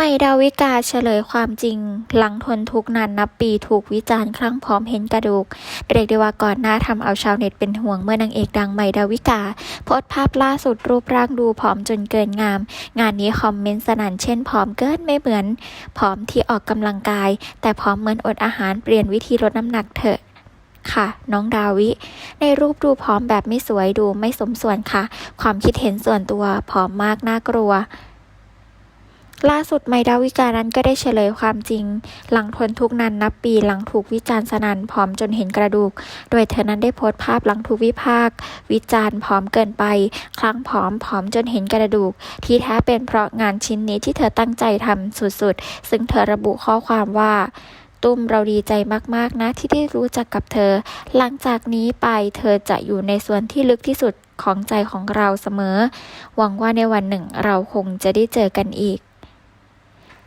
ใหม่ดาวิกาเฉลยความจริง หลังทนทุกนานนับปีถูกวิจารณ์ครั้งพร้อมเห็นกระดูก เรียกได้ว่าก่อนหน้าทำเอาชาวเน็ตเป็นห่วงเมื่อนางเอกดังใหม่ดาวิกา โพสภาพล่าสุดรูปร่างดูผอมจนเกินงาม งานนี้คอมเมนต์สนั่นเช่นผอมเกินไม่เหมือนผอมที่ออกกำลังกาย แต่ผอมเหมือนอดอาหารเปลี่ยนวิธีลดน้ำหนักเถอะค่ะ น้องดาวิ ในรูปดูผอมแบบไม่สวยดูไม่สมส่วนค่ะ ความคิดเห็นส่วนตัวผอมมากน่ากลัว ล่าสุดไมดาวิกานั้นก็ได้เฉลยความจริง หลังทนทุกนานนับปีหลังถูกวิจารณ์สนันผอมจนเห็นกระดูก โดยเธอนั้นได้โพสต์ภาพหลังถูกวิพากษ์วิจารณ์ผอมเกินไป ครั้งผอมผอมจนเห็นกระดูก ที่แท้เป็นเพราะงานชิ้นนี้ที่เธอตั้งใจทำสุดๆ ซึ่งเธอระบุข้อความว่าตุ้มเราดีใจมากๆนะที่ได้รู้จักกับเธอ หลังจากนี้ไปเธอจะอยู่ในส่วนที่ลึกที่สุดของใจของเราเสมอ หวังว่าในวันหนึ่งเราคงจะได้เจอกันอีก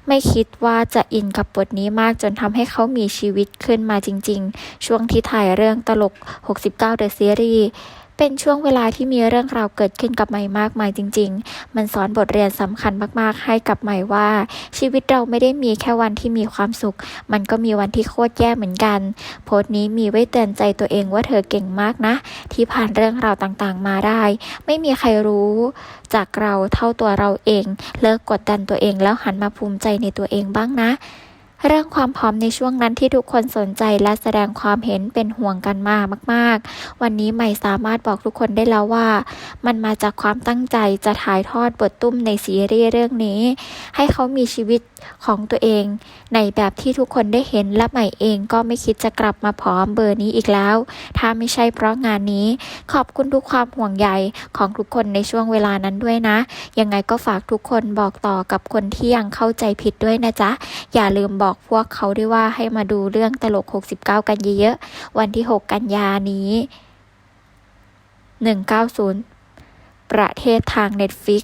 ไม่คิดว่าจะอินกับบทนี้มากจนทำให้เขามีชีวิตขึ้นมาจริง ๆ ช่วงที่ถ่ายเรื่องตลก 69 The Series เป็นช่วงเวลาที่มีเรื่องราวเกิดขึ้นกับใหม่มากมายจริง ๆ มันสอนบทเรียนสำคัญมากๆ ให้กับใหม่ว่า ชีวิตเราไม่ได้มีแค่วันที่มีความสุข มันก็มีวันที่โคตรแย่เหมือนกัน โพสต์นี้มีไว้เตือนใจตัวเองว่าเธอเก่งมากนะ ที่ผ่านเรื่องราวต่างๆ มาได้ ไม่มีใครรู้จากเราเท่าตัวเราเอง เลิกกดดันตัวเองแล้วหันมาภูมิใจในตัวเองบ้างนะ เรื่องความพร้อมในช่วงนั้นที่ทุกคนสนใจและแสดงความเห็นเป็นห่วงกันมากมาก ๆ วันนี้ใหม่สามารถบอกทุกคนได้แล้วว่า มันมาจากความตั้งใจจะถ่ายทอดบทตุ้มในซีรีส์เรื่องนี้ ให้เขามีชีวิตของตัวเอง ในแบบที่ทุกคนได้เห็นและใหม่เองก็ไม่คิดจะกลับมาผอมเบอร์นี้อีกแล้ว ถ้าไม่ใช่เพราะงานนี้ ขอบคุณทุกความห่วงใยของทุกคนในช่วงเวลานั้นด้วยนะ ยังไงก็ฝากทุกคนบอกต่อกับคนที่ยังเข้าใจผิดด้วยนะจ๊ะอย่าลืมบอกบอกพวกเขาด้วยว่าให้มาดูเรื่องตลก 69 กันเยอะๆ วันที่ 6 กันยานี้ 190 ประเทศทาง Netflix